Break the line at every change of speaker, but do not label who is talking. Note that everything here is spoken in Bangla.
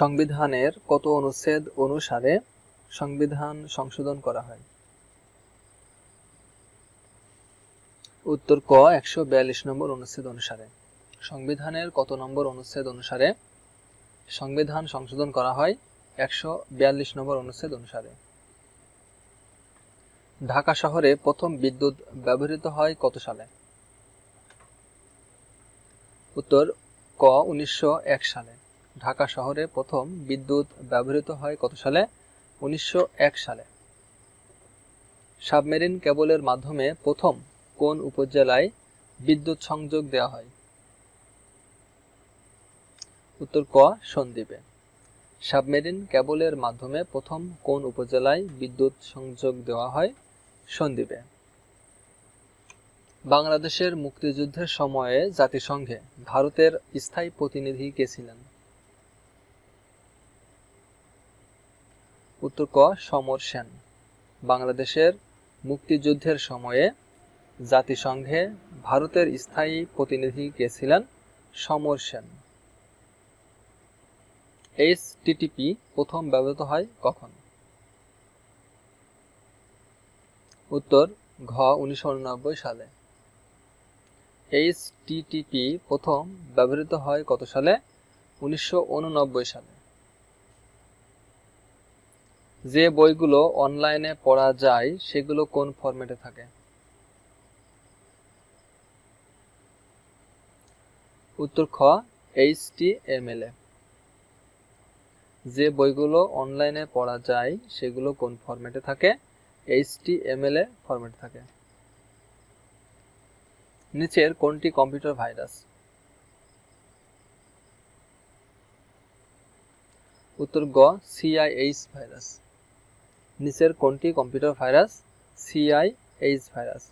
সংবিধানের কত অনুচ্ছেদ অনুসারে সংবিধান সংশোধন করা হয়? উত্তর ক, একশো বিয়াল্লিশ নম্বর অনুচ্ছেদ অনুসারে। সংবিধানের কত নম্বর অনুচ্ছেদ অনুসারে সংবিধান সংশোধন করা হয়? একশো বিয়াল্লিশ নম্বর অনুচ্ছেদ অনুসারে। ঢাকা শহরে প্রথম বিদ্যুৎ ব্যবহৃত হয় কত সালে? উত্তর ক, উনিশশো এক সালে। ঢাকা শহরে প্রথম বিদ্যুৎ ব্যবহৃত হয় কত সালে? উনিশশো এক সালে। সাবমেরিন কেবলের মাধ্যমে প্রথম কোন উপজেলায় বিদ্যুৎ সংযোগ দেওয়া হয়? উত্তর ক, সন্দ্বীপে। সাবমেরিন কেবলের মাধ্যমে প্রথম কোন উপজেলায় বিদ্যুৎ সংযোগ দেওয়া হয়? সন্দ্বীপে। বাংলাদেশের মুক্তিযুদ্ধের সময়ে জাতিসংঘে ভারতের স্থায়ী প্রতিনিধি কে ছিলেন? উত্তর ক, সমর সেন। বাংলাদেশের মুক্তিযুদ্ধের সময়ে জাতিসংঘে ভারতের স্থায়ী প্রতিনিধি কে ছিলেন? সমর সেন। এইচ টিটিপি প্রথম ব্যবহৃত হয় কখন? উত্তর, ঘ, উনিশশো সালে। এইচ টিটিপি প্রথম ব্যবহৃত হয় কত সালে? উনিশশো উননব্বই সালে। যে বইগুলো অনলাইনে পড়া যায়, সেগুলো কোন ফরম্যাটে থাকে? উত্তর খ এইচ টি এম এল এ। যে বইগুলো অনলাইনে পড়া যায়, সেগুলো কোন ফরম্যাটে থাকে? এইচ টি এম এল এ ফরম্যাটে থাকে। নিচের কোনটি কম্পিউটার ভাইরাস উত্তর গ সিআইএইচ ভাইরাস নিচের কোনটি? Computer virus CIH virus.